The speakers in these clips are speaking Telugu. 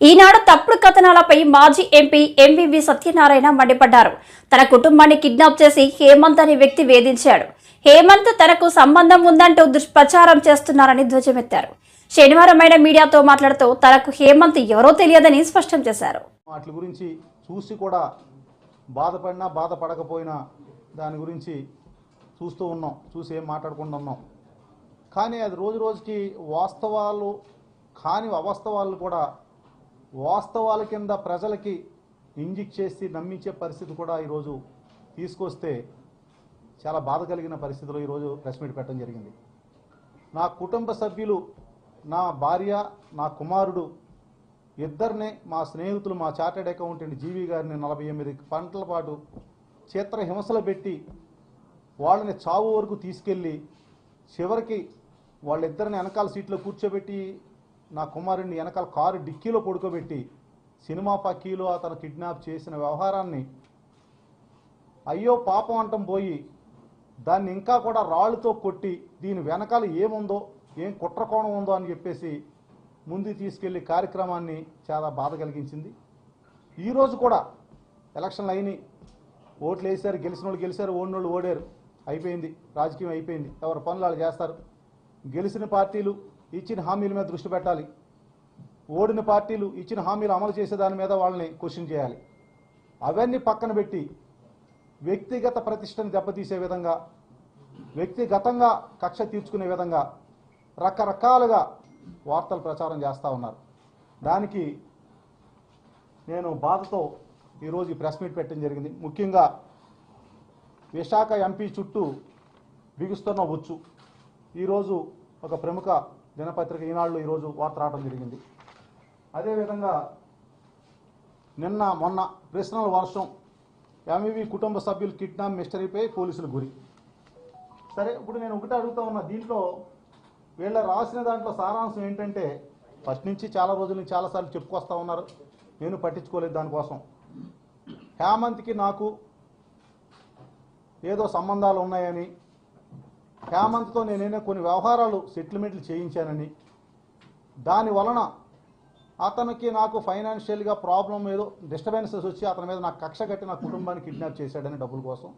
ఈనాడు తప్పుడు కథనాలపై మాజీ ఎంపీ ఎంవివి సత్యనారాయణ మండిపడ్డారు. తన కుటుంబాన్ని కిడ్నాప్ చేసి హేమంత్ అనే వ్యక్తి వేధించాడు. హేమంత్ తనకు సంబంధం ఉందంటూ దుష్ప్రచారం చేస్తున్నారని ధ్వజమెత్తారు. శనివారం ఆయన మీడియాతో మాట్లాడుతూ తనకు హేమంత్ ఎవరో తెలియదని స్పష్టం చేశారు. వాటి గురించి చూసి కూడా బాధపడినా బాధపడకపోయినా దాని గురించి చూస్తూ ఉన్నాం చూసి ఏం మాట్లాడకుండా ఉన్నాం. కానీ అది రోజు రోజుకి వాస్తవాలు కాని అవాస్తవాలు కూడా వాస్తవాల కింద ప్రజలకి ఇంజిక్ చేసి నమ్మించే పరిస్థితి కూడా ఈరోజు తీసుకొస్తే చాలా బాధ కలిగిన పరిస్థితిలో ఈరోజు ప్రెస్ మీట్ పెట్టడం జరిగింది. నా కుటుంబ సభ్యులు నా భార్య నా కుమారుడు ఇద్దరినే మా స్నేహితులు మా చార్టెడ్ అకౌంటెంట్ జీవి గారిని నలభై ఎనిమిది పంటల పాటు చిత్ర హింసలు పెట్టి వాళ్ళని చావు వరకు తీసుకెళ్ళి చివరికి వాళ్ళిద్దరిని వెనకాల సీట్లో కూర్చోబెట్టి నా కుమారుడిని వెనకాల కారు డిక్కీలో పడుకోబెట్టి సినిమా పక్కీలో అతను కిడ్నాప్ చేసిన వ్యవహారాన్ని అయ్యో పాపం అంటం పోయి దాన్ని ఇంకా కూడా రాళ్ళతో కొట్టి దీని వెనకాల ఏముందో ఏం కుట్రకోణం ఉందో అని చెప్పేసి ముందు తీసుకెళ్ళి కార్యక్రమాన్ని చాలా బాధ కలిగించింది. ఈరోజు కూడా ఎలక్షన్లు అయినాయి. ఓట్లు వేశారు గెలిచిన వాళ్ళు గెలిచారు ఓడిన వాళ్ళు ఓడారు. అయిపోయింది. రాజకీయం అయిపోయింది. ఎవరు పనులు వాళ్ళు చేస్తారు? గెలిచిన పార్టీలు ఇచ్చిన హామీల మీద దృష్టి పెట్టాలి. ఓడిన పార్టీలు ఇచ్చిన హామీలు అమలు చేసే దాని మీద వాళ్ళని క్వశ్చన్ చేయాలి. అవన్నీ పక్కన పెట్టి వ్యక్తిగత ప్రతిష్టను దెబ్బతీసే విధంగా వ్యక్తిగతంగా కక్ష తీర్చుకునే విధంగా రకరకాలుగా వార్తలు ప్రచారం చేస్తూ ఉన్నారు. దానికి నేను బాధతో ఈరోజు ఈ ప్రెస్ మీట్ పెట్టడం జరిగింది. ముఖ్యంగా విశాఖ ఎంపీ చుట్టూ బిగుస్తున్న వచ్చు ఈరోజు ఒక ప్రముఖ దినపత్రిక ఈనాళ్ళు ఈరోజు వార్త రావడం జరిగింది. అదేవిధంగా నిన్న మొన్న ప్రశ్నల వర్షం ఎంఈవి కుటుంబ సభ్యులు కిడ్నాప్ మిస్టరీపై పోలీసులు గురి. సరే ఇప్పుడు నేను ఒకటి అడుగుతా ఉన్నా దీంట్లో వీళ్ళ రాసిన దాంట్లో సారాంశం ఏంటంటే ఫస్ట్ నుంచి చాలా రోజుల నుంచి చాలాసార్లు చెప్పుకొస్తా ఉన్నారు. నేను పట్టించుకోలేదు దానికోసం. హేమంత్కి నాకు ఏదో సంబంధాలు ఉన్నాయని హేమంత్తో నేనే కొన్ని వ్యవహారాలు సెటిల్మెంట్లు చేయించానని. దాని వలన అతనికి నాకు ఫైనాన్షియల్గా ప్రాబ్లం ఏదో డిస్టర్బెన్సెస్ వచ్చి అతని మీద నాకు కక్ష కట్టి నా కుటుంబాన్ని కిడ్నాప్ చేశాడని డబ్బుల కోసం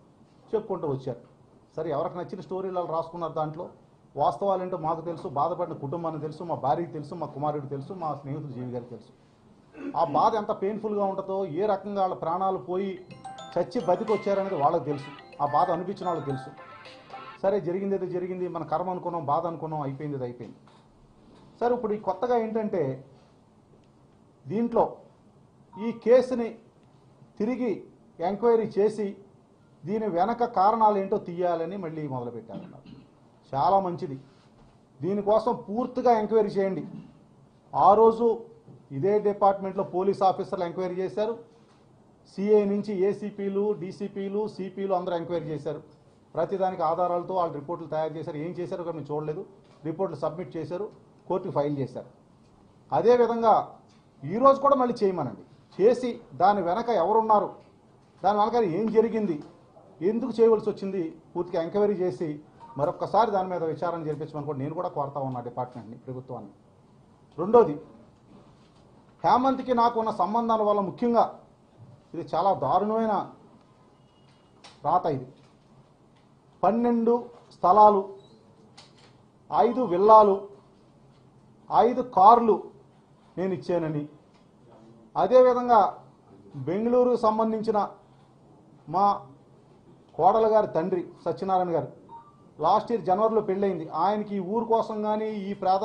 చెప్పుకుంటూ వచ్చారు. సరే ఎవరికి నచ్చిన స్టోరీలు వాళ్ళు రాసుకున్నారు దాంట్లో? వాస్తవాలు ఏంటో మాకు తెలుసు బాధపడిన కుటుంబానికి తెలుసు మా భార్యకి తెలుసు మా కుమారుడికి తెలుసు మా స్నేహితుడు జీవి గారికి తెలుసు. ఆ బాధ ఎంత పెయిన్ఫుల్గా ఉంటుందో ఏ రకంగా వాళ్ళ ప్రాణాలు పోయి చచ్చి బతికొచ్చారనేది వాళ్ళకి తెలుసు. ఆ బాధ అనిపించిన వాళ్ళకి తెలుసు. సరే జరిగింది అయితే జరిగింది మన కర్మ అనుకున్నాం బాధ అనుకున్నాం అయిపోయింది అది అయిపోయింది. సరే ఇప్పుడు ఈ కొత్తగా ఏంటంటే దీంట్లో ఈ కేసుని తిరిగి ఎంక్వైరీ చేసి దీని వెనక కారణాలు ఏంటో తీయాలని మళ్ళీ మొదలుపెట్టారన్నారు. చాలా మంచిది. దీనికోసం పూర్తిగా ఎంక్వైరీ చేయండి. ఆ రోజు ఇదే డిపార్ట్మెంట్లో పోలీస్ ఆఫీసర్లు ఎంక్వైరీ చేశారు. సిఐ నుంచి ఏసీపీలు డీసీపీలు సిపిలు అందరూ ఎంక్వైరీ చేశారు. ప్రతిదానికి ఆధారాలతో వాళ్ళు రిపోర్టులు తయారు చేశారు. ఏం చేశారో కానీ మేము చూడలేదు. రిపోర్టులు సబ్మిట్ చేశారు. కోర్టుకు ఫైల్ చేశారు. అదేవిధంగా ఈరోజు కూడా మళ్ళీ చేయమనండి. చేసి దాని వెనక ఎవరున్నారు? దాని వెనక ఏం జరిగింది? ఎందుకు చేయవలసి వచ్చింది? పూర్తిగా ఎంక్వైరీ చేసి మరొకసారి దాని మీద విచారణ జరిపించమని కూడా నేను కూడా కోరుతా ఉన్నా డిపార్ట్మెంట్ని ప్రభుత్వాన్ని. రెండోది హేమంత్కి నాకు ఉన్న సంబంధాల వల్ల ముఖ్యంగా ఇది చాలా దారుణమైన రాత ఇది. పన్నెండు స్థలాలు ఐదు విల్లాలు ఐదు కార్లు నేను ఇచ్చానని. అదేవిధంగా బెంగళూరుకు సంబంధించిన మా కోడల గారి తండ్రి సత్యనారాయణ గారు లాస్ట్ ఇయర్ జనవరిలో పెళ్ళయింది. ఆయనకి ఈ ఊరు కోసం కానీ ఈ ప్రాంత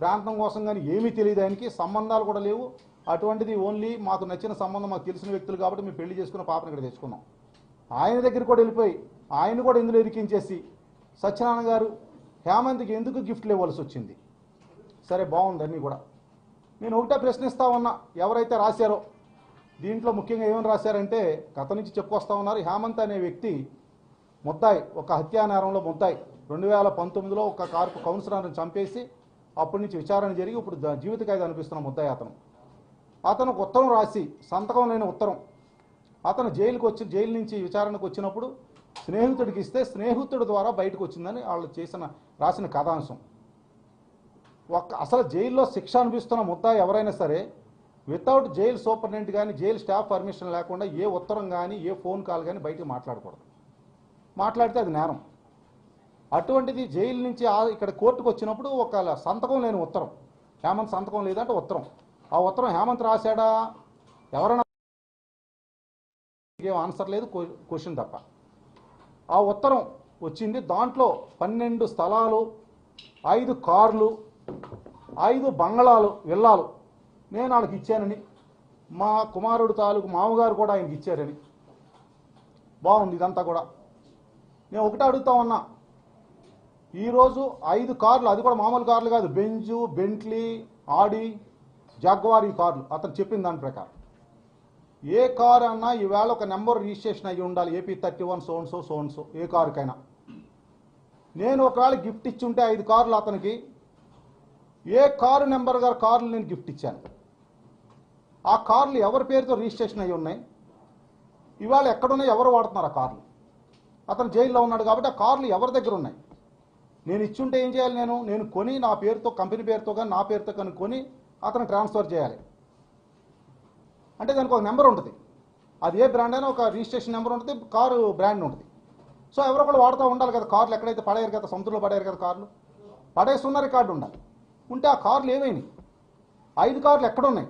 ప్రాంతం కోసం కానీ ఏమీ తెలియదు. ఆయనకి సంబంధాలు కూడా లేవు. అటువంటిది ఓన్లీ మాకు నచ్చిన సంబంధం మాకు తెలిసిన వ్యక్తులు కాబట్టి మేము పెళ్ళి చేసుకున్న పాపను ఇక్కడ తెచ్చుకున్నాం. ఆయన దగ్గర కూడా వెళ్ళిపోయి ఆయన కూడా ఇందులో ఇరికించేసి సత్యనారాయణ గారు హేమంత్కి ఎందుకు గిఫ్ట్లు ఇవ్వాల్సి వచ్చింది? సరే బాగుంది అన్నీ కూడా. నేను ఒకటే ప్రశ్నిస్తా ఉన్నా ఎవరైతే రాశారో దీంట్లో ముఖ్యంగా ఏమని రాశారంటే కథ నుంచి చెప్పుకొస్తా ఉన్నారు. హేమంత్ అనే వ్యక్తి ముద్దాయి ఒక హత్యానేరంలో ముద్దాయి. రెండు వేల పంతొమ్మిదిలో ఒక కార్పు కౌన్సిలర్ని చంపేసి అప్పటి నుంచి విచారణ జరిగి ఇప్పుడు జీవిత ఖైదు అనిపిస్తున్న ముద్దాయి అతను. అతను ఒక ఉత్తరం రాసి సంతకం లేని ఉత్తరం. అతను జైలుకి వచ్చి జైలు నుంచి విచారణకు వచ్చినప్పుడు స్నేహితుడికి ఇస్తే స్నేహితుడి ద్వారా బయటకు వచ్చిందని వాళ్ళు చేసిన రాసిన కథాంశం. ఒక అసలు జైల్లో శిక్ష అనిపిస్తున్న ముద్దా ఎవరైనా సరే వితౌట్ జైలు సూపరింటెండెంట్ కానీ జైలు స్టాఫ్ పర్మిషన్ లేకుండా ఏ ఉత్తరం కానీ ఏ ఫోన్ కాల్ కానీ బయటకు మాట్లాడకూడదు. మాట్లాడితే అది నేరం. అటువంటిది జైలు నుంచి ఆ- ఇక్కడ కోర్టుకు వచ్చినప్పుడు ఒక సంతకం లేని ఉత్తరం హేమంత్ సంతకం లేదంటే ఉత్తరం. ఆ ఉత్తరం హేమంత్ రాశాడా? ఎవరైనా ఏం ఆన్సర్ లేదు క్వశ్చన్ తప్ప. ఆ ఉత్తరం వచ్చింది. దాంట్లో పన్నెండు స్థలాలు ఐదు కార్లు ఐదు బంగళాలు విల్లాలు నేను వాళ్ళకి ఇచ్చానని మా కుమారుడు తాలూకు మామగారు కూడా ఆయనకి ఇచ్చారని. బాగుంది ఇదంతా కూడా. నేను ఒకటే అడుగుతా ఉన్నా ఈరోజు ఐదు కార్లు అది కూడా మామూలు కార్లు కాదు బెంజు బెంట్లీ ఆడి జాగ్వార్ ఈ కార్లు అతను చెప్పిన దాని ప్రకారం. ఏ కార్ అన్నా ఈవేళ ఒక నెంబర్ రిజిస్ట్రేషన్ అయ్యి ఉండాలి. AP thirty one so and so so and so. ఏ కారుకైనా. నేను ఒకవేళ గిఫ్ట్ ఇచ్చి ఉంటే ఐదు కార్లు అతనికి. ఏ కారు నెంబర్ గారు కార్లు నేను గిఫ్ట్ ఇచ్చాను. ఆ కార్లు ఎవరి పేరుతో రిజిస్ట్రేషన్ అయ్యి ఉన్నాయి? ఇవాళ ఎక్కడున్నాయి? ఎవరు వాడుతున్నారు ఆ కార్లు? అతను జైల్లో ఉన్నాడు కాబట్టి ఆ కార్లు ఎవరి దగ్గర ఉన్నాయి? నేను ఇచ్చుంటే ఏం చేయాలి నేను? నేను కొని నా పేరుతో కంపెనీ పేరుతో కానీ నా పేరుతో కానీ కొని అతను ట్రాన్స్ఫర్ చేయాలి. అంటే దానికి ఒక నెంబర్ ఉంటుంది. అది ఏ బ్రాండ్ అయినా ఒక రిజిస్ట్రేషన్ నెంబర్ ఉంటుంది కారు బ్రాండ్ ఉంటుంది. సో ఎవరో ఒకళ్ళు వాడుతూ ఉండాలి కదా కార్లు ఎక్కడైతే పడేయరు కదా సొంతలో పడేయరు కదా కార్లు. పడేస్తున్న రికార్డు ఉండాలి. ఉంటే ఆ కార్లు ఏమైనాయి ఐదు కార్లు ఎక్కడున్నాయి